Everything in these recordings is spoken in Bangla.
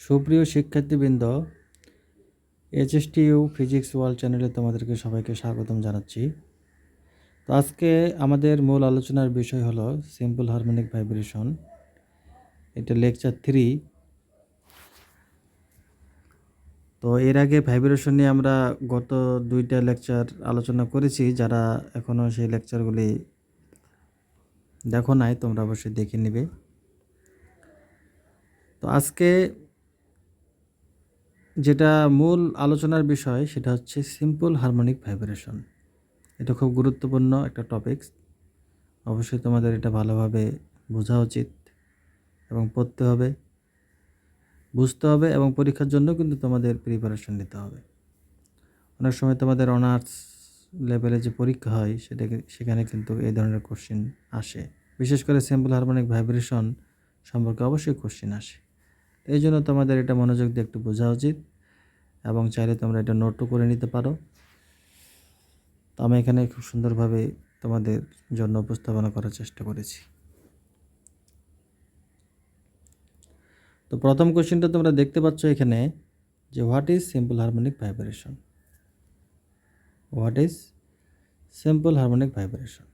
সুপ্রিয় শিক্ষার্থীবৃন্দ এইচএসটিইউ ফিজিক্স ওয়ার্ল্ড চ্যানেলে তোমাদেরকে সবাইকে স্বাগতম জানাচ্ছি। তো আজকে আমাদের মূল আলোচনার বিষয় হলো সিম্পল হারমোনিক ভাইব্রেশন এটা লেকচার থ্রি। তো এর আগে ভাইব্রেশন নিয়ে আমরা গত দুইটা লেকচার আলোচনা করেছি, যারা এখনও সেই লেকচারগুলি দেখো নাই, তোমরা অবশ্যই দেখে নেবে। তো আজকে যেটা মূল আলোচনার বিষয় সেটা হচ্ছে সিম্পল হারমোনিক ভাইব্রেশন এটা খুব গুরুত্বপূর্ণ একটা টপিক অবশ্যই তোমাদের এটা ভালোভাবে বোঝা উচিত এবং পড়তে হবে, বুঝতে হবে এবং পরীক্ষার জন্য কিন্তু তোমাদের প্রিপারেশন নিতে হবে। অনেক সময় তোমাদের অনার্স লেভেলে যে পরীক্ষা হয় সেটাকে, সেখানে কিন্তু এই ধরনের কোশ্চেন আসে। বিশেষ করে সিম্পল হারমোনিক ভাইব্রেশন সম্পর্কে অবশ্যই কোশ্চেন আসে। এই জন্য তোমাদের এটা মনোযোগ দিয়ে একটু বোঝা উচিত। এবং চাইলে তোমরা এটা নোটও করে নিতে পারো। তো আমি এখানে খুব সুন্দরভাবে তোমাদের জন্য উপস্থাপনা করার চেষ্টা করেছি। তো প্রথম কোশ্চেনটা তোমরা দেখতে পাচ্ছ এখানে যে what is simple harmonic vibration what is simple harmonic vibration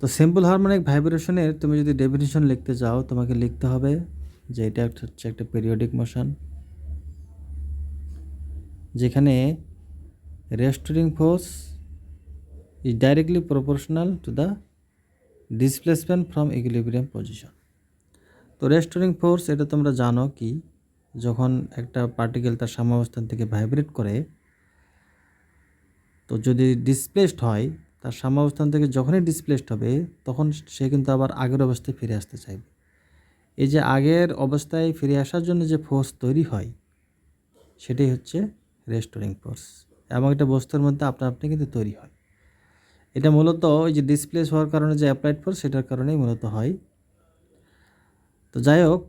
তো সিম্পল হারমোনিক ভাইব্রেশনের তুমি যদি ডেফিনিশন লিখতে চাও, তোমাকে লিখতে হবে যে এটা হচ্ছে একটা পিরিয়ডিক মোশন যেখানে restoring force is directly proportional to the displacement from equilibrium position তো রেস্টোরিং ফোর্স এটা তোমরা জানো কি? যখন একটা পার্টিকেল তার সাম্যাবস্থান থেকে ভাইব্রেট করে, তো যদি ডিসপ্লেসড হয় তার সাম্যাবস্থান থেকে যখনই ডিসপ্লেসড হবে, তখন সে কিন্তু আবার আগের অবস্থায় ফিরে আসতে চাইবে। এই যে আগের অবস্থায় ফিরে আসার জন্য যে ফোর্স তৈরি হয়, সেটাই হচ্ছে রেস্টোরিং ফোর্স এবং এটা বস্তুর মধ্যে আপনা আপনি কিন্তু তৈরি হয়। এটা মূলত ওই যে ডিসপ্লেস হওয়ার কারণে যে অ্যাপ্লাইড ফোর্স সেটার কারণেই মূলত হয়। তো যাই হোক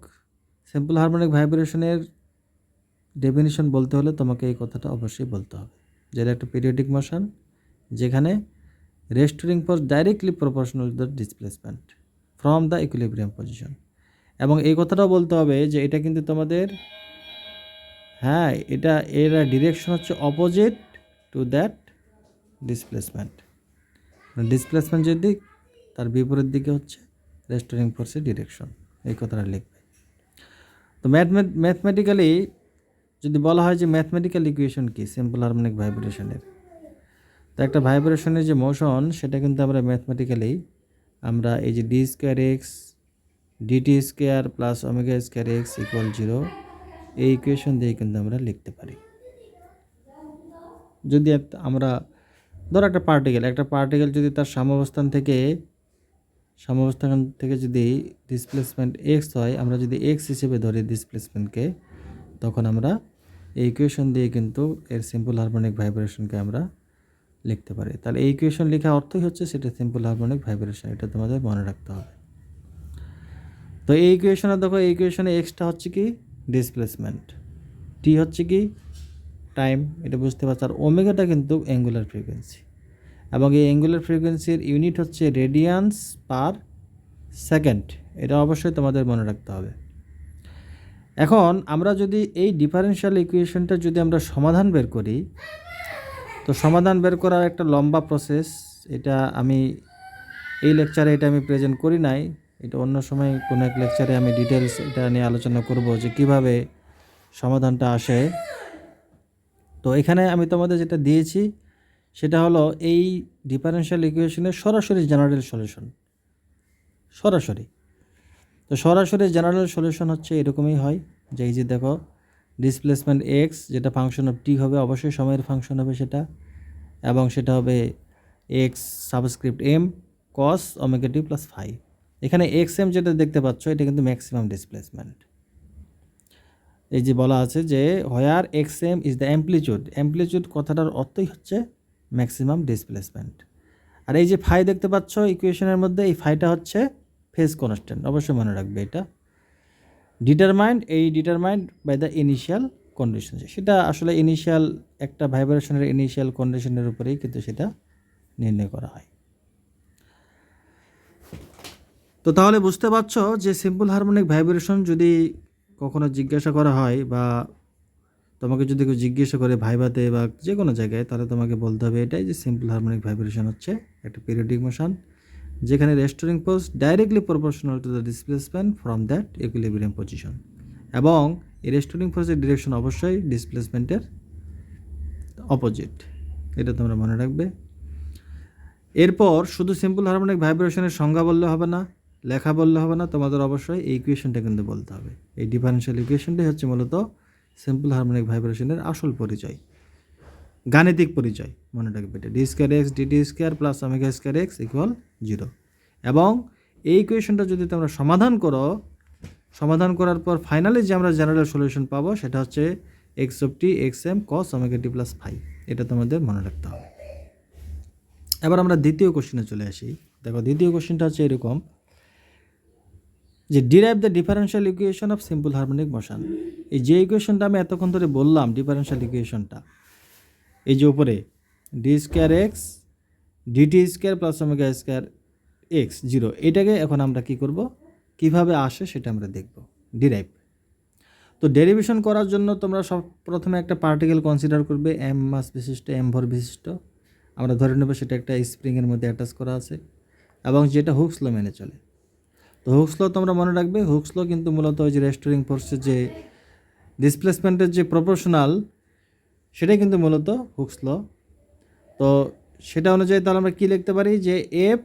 সিম্পল হারমোনিক ভাইব্রেশনের ডেফিনিশন বলতে হলে তোমাকে এই কথাটা অবশ্যই বলতে হবে। যেটা একটা পিরিয়ডিক মোশন যেখানে restoring force directly proportional to the displacement from the equilibrium position এবং এই কথাটাও বলতে হবে যে এটা কিন্তু তোমাদের হ্যাঁ এটা এর ডিরেকশন হচ্ছে opposite to that displacement displacement যে দিক, তার বিপরীত দিকে হচ্ছে রেস্টোরিং ফোর্সের ডিরেকশন এই কথাটা লিখবে। তো ম্যাথমেটিক্যালি যদি বলা হয় যে ম্যাথমেটিক্যাল ইকুয়েশন কি? সিম্পল হারমোনিক ভাইব্রেশনের একটা ভাইব্রেশনের যে মোশন, সেটা কিন্তু আমরা ম্যাথমেটিক্যালি আমরা এই যে d square x dt square plus omega square x equal zero এই ইকুয়েশন দিয়ে কিন্তু আমরা লিখতে পারি। যদি আমরা, ধরো একটা পার্টিকেল একটা পার্টিকেল যদি তার সাম্যাবস্থান থেকে সাম্যাবস্থান থেকে যদি ডিসপ্লেসমেন্ট এক্স হয়, আমরা যদি এক্স হিসেবে ধরি ডিসপ্লেসমেন্টকে তখন আমরা এই ইকুয়েশন দিয়ে কিন্তু এর সিম্পল হারমোনিক ভাইব্রেশনকে আমরা লিখতে পারি। তাহলে এই ইকুয়েশন লেখা অর্থই হচ্ছে সেটা সিম্পল হারমোনিক ভাইব্রেশন এটা তোমাদের মনে রাখতে হবে। তো এই ইকুয়েশনে দেখো, এই ইকুয়েশনে এক্সটা হচ্ছে কি? ডিসপ্লেসমেন্ট টি হচ্ছে কি? টাইম এটা বুঝতে পারছ? আর ওমেগাটা কিন্তু অ্যাঙ্গুলার ফ্রিকোয়েন্সি এবং এই অ্যাঙ্গুলার ফ্রিকোয়েন্সির ইউনিট হচ্ছে রেডিয়ান্স পার সেকেন্ড এটা অবশ্যই তোমাদের মনে রাখতে হবে। এখন আমরা যদি এই ডিফারেনশিয়াল ইকুয়েশনটা যদি আমরা সমাধান বের করি তো সমাধান বের করার একটা লম্বা প্রসেস এটা আমি এই লেকচারে এটা আমি প্রেজেন্ট করি নাই। এটা অন্য সময় কোনো এক লেকচারে আমি ডিটেলস এটা নিয়ে আলোচনা করব যে কীভাবে সমাধানটা আসে। তো এখানে আমি তোমাদের যেটা দিয়েছি, সেটা হলো এই ডিফারেনশিয়াল ইকুয়েশনের সরাসরি জেনারেল সলিউশন সরাসরি। তো সরাসরি জেনারেল সলিউশন হচ্ছে এরকমই হয়, যে এই যে দেখো ডিসপ্লেসমেন্ট এক্স যেটা ফাংশন অফ টি হবে, অবশ্যই সময়ের ফাংশন হবে সেটা। এবং সেটা হবে x subscript m cos omega t plus five এখানে এক্স এম যেটা দেখতে পাচ্ছ, এটা কিন্তু ম্যাক্সিমাম ডিসপ্লেসমেন্ট এই যে বলা আছে যে where x m is the amplitude amplitude কথাটার অর্থই হচ্ছে ম্যাক্সিমাম ডিসপ্লেসমেন্ট আর এই যে ফাই দেখতে পাচ্ছ ইকুয়েশনের মধ্যে এই ফাইটা হচ্ছে ফেস কনস্ট্যান্ট অবশ্যই মনে রাখবে এটা। ডিটারমাইন্ড এই determined by the initial condition সেটা আসলে ইনিশিয়াল একটা ভাইব্রেশনের ইনিশিয়াল কন্ডিশনের উপরেই কিন্তু সেটা নির্ণয় করা হয়। তো তাহলে বুঝতে পারছ যে সিম্পল হারমোনিক ভাইব্রেশন যদি কখনো জিজ্ঞাসা করা হয় বা তোমাকে যদি কেউ জিজ্ঞাসা করে ভাইভাতে বা যে কোনো জায়গায়, তাহলে তোমাকে বলতে হবে এটাই যে সিম্পল হারমোনিক ভাইব্রেশন হচ্ছে, একটা পিরিয়ডিক মোশন যেখানে restoring post directly proportional to the displacement from that equilibrium position. এবং এই রেস্টোরিং ফোর্সের ডিরেকশন অবশ্যই ডিসপ্লেসমেন্টের অপোজিট। এটা তোমরা মনে রাখবে। এরপর শুধু সিম্পল হারমোনিক ভাইব্রেশনের সংজ্ঞা বললে হবে না, লেখা বললে হবে না, তোমাদের অবশ্যই এই ইকুয়েশনটা কিন্তু বলতে হবে। এই ডিফারেন্সিয়াল ইকুয়েশনটাই হচ্ছে মূলত সিম্পল হারমোনিক ভাইব্রেশনের আসল পরিচয়। গাণিতিক পরিচয়, মনে রাখবে এটা। D square x dt square plus omega square x equal zero এবং এই ইকুয়েশনটা যদি তোমরা সমাধান করো, সমাধান করার পর ফাইনালি যে আমরা জেনারেল সলিউশন পাবো, সেটা হচ্ছে x of t x m cos omega t plus five এটা তোমাদের মনে রাখতে হবে। এবার আমরা দ্বিতীয় কোশ্চেনে চলে আসি। দেখো, দ্বিতীয় কোশ্চেনটা হচ্ছে এরকম। যে derive the differential equation of simple harmonic motion এই যে ইকুয়েশনটা আমি এতক্ষণ ধরে বললাম ডিফারেন্সিয়াল ইকুয়েশনটা এই যে উপরে d square x dt square plus omega square x zero এটাকে এখন আমরা কি করব? কীভাবে আসে সেটা আমরা দেখব ডিরাইভ তো ডেরিভেশন করার জন্য তোমরা সব প্রথমে একটা পার্টিকেল কনসিডার করবে এম মাস বিশিষ্ট এম ভর বিশিষ্ট। আমরা ধরে নেব সেটা একটা স্প্রিংয়ের মধ্যে অ্যাটাচ করা আছে এবং যেটা হুকসলো মেনে চলে। তো হুকসলো তোমরা মনে রাখবে হুকসলো কিন্তু মূলত ওই যে রেস্টোরিং ফোর্সের যে ডিসপ্লেসমেন্টের যে প্রপোর্শনাল সেটাই কিন্তু মূলত হুকসলো তো সেটা অনুযায়ী তাহলে আমরা কী লিখতে পারি? যে এফ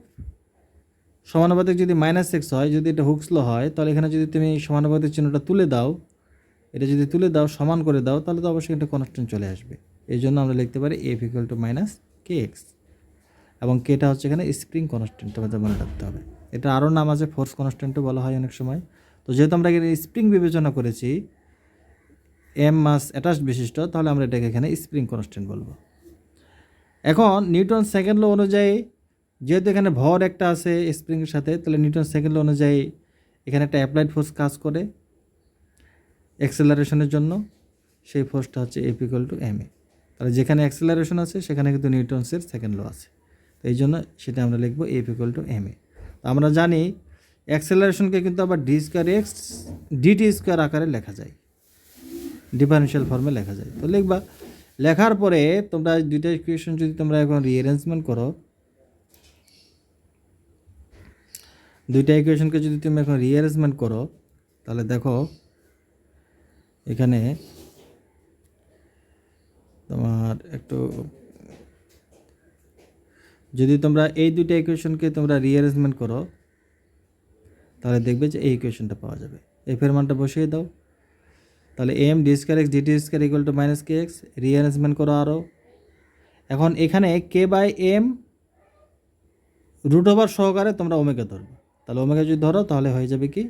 সমানুপাতিক যদি মাইনাস এক্স হয়, যদি এটা হুকসলো হয়, তাহলে এখানে যদি তুমি সমানুপাতিক চিহ্নটা তুলে দাও, এটা যদি তুলে দাও, সমান করে দাও, তাহলে তো অবশ্যই একটা কনস্ট্যান্ট চলে আসবে। এই জন্য আমরা লিখতে পারি f equal to minus k x এবং কেটা হচ্ছে এখানে স্প্রিং কনস্ট্যান্ট তোমাদের মনে রাখতে হবে। এটা আরও নাম আছে ফোর্স কনস্ট্যান্টও বলা হয় অনেক সময়। তো যেহেতু আমরা এখানে স্প্রিং বিবেচনা করেছি এম মাস অ্যাটাচড বিশিষ্ট, তাহলে আমরা এটাকে এখানে স্প্রিং কনস্ট্যান্ট বলব। এখন নিউটন সেকেন্ড লো অনুযায়ী যেহেতু এখানে ভর একটা আছে স্প্রিংয়ের সাথে, তাহলে নিউটন সেকেন্ড লো অনুযায়ী এখানে একটা অ্যাপ্লাইড ফোর্স কাজ করে অ্যাক্সেলারেশনের জন্য, সেই ফোর্সটা হচ্ছে f equal to m a তাহলে যেখানে অ্যাক্সেলারেশন আছে, সেখানে কিন্তু নিউটনসের সেকেন্ড লো আছে। তো এই জন্য সেটা আমরা লিখব f equal to m a তো আমরা জানি অ্যাক্সেলারেশনকে কিন্তু আবার d square x dt square আকারে লেখা যায়। ডিফারেন্সিয়াল ফর্মে লেখা যায়। তো লিখবা, লেখার পরে তোমরা দুইটা ইকুয়েশন যদি তোমরা এখন রিঅ্যারেঞ্জমেন্ট করো, দুইটা ইকুয়েশনকে যদি তুমি এখন রিঅ্যারেঞ্জমেন্ট করো, তাহলে দেখো, এখানে তোমার একটু, যদি তোমরা এই দুইটা ইকুয়েশনকে তোমরা রিঅ্যারেঞ্জমেন্ট করো, তাহলে দেখবে যে এই ইকুয়েশনটা পাওয়া যাবে। এফ এর মানটা বসিয়ে দাও। তাহলে m d square x dt square equal to minus k x rearrangement করো আরও এখন এখানে k by m root over সহকারে তোমরা ওমেকে ধরবে। তাহলে ওমেকে যদি ধরো, তাহলে হয়ে যাবে কি?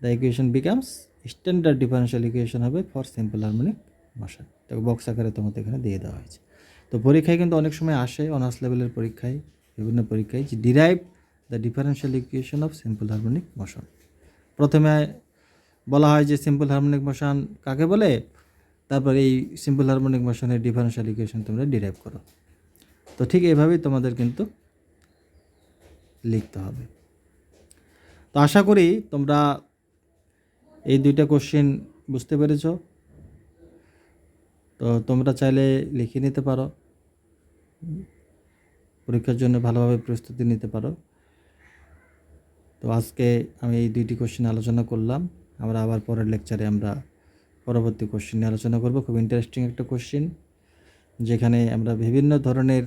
The equation becomes standard differential equation হবে ফর সিম্পল হারমোনিক মোশন তো বক্স আকারে তোমাদের এখানে দিয়ে দেওয়া হয়েছে। তো পরীক্ষায় কিন্তু অনেক সময় আসে অনার্স লেভেলের পরীক্ষায়, বিভিন্ন পরীক্ষায়, যে derive the differential equation of simple harmonic motion প্রথমে বলা হয় যে সিম্পল হারমোনিক মোশন কাকে বলে? তারপর এই সিম্পল হারমোনিক মোশনের ডিফারেন্সিয়াল ইকুয়েশন তোমরা ডিরাইভ করো। তো ঠিক এইভাবেই তোমাদের কিন্তু লিখতে হবে। তো আশা করি তোমরা এই দুইটা কোশ্চেন বুঝতে পেরেছ। তো তোমরা চাইলে লিখে নিতে পারো। পরীক্ষার জন্য ভালোভাবে প্রস্তুতি নিতে পারো। তো আজকে আমি এই দুইটি কোশ্চেন আলোচনা করলাম। আমরা আবার পরের লেকচারে আমরা পরবর্তী কোশ্চেন নিয়ে আলোচনা করব। খুব ইন্টারেস্টিং একটা কোশ্চেন যেখানে আমরা বিভিন্ন ধরনের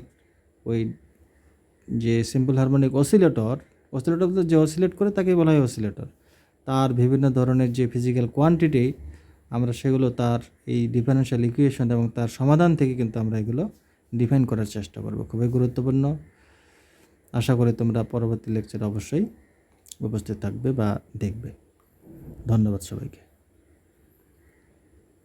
ওই যে সিম্পল হারমোনিক অসিলেটর অসিলেটর যে অসিলেট করে তাকে বলা হয় অসিলেটর তার বিভিন্ন ধরনের যে ফিজিক্যাল কোয়ান্টিটি আমরা সেগুলো তার এই ডিফারেন্সিয়াল ইকুয়েশন এবং তার সমাধান থেকে কিন্তু আমরা এগুলো ডিফাইন করার চেষ্টা করব। খুবই গুরুত্বপূর্ণ। আশা করি তোমরা পরবর্তী লেকচারে অবশ্যই উপস্থিত থাকবে বা দেখবে। ধন্যবাদ সবাইকে।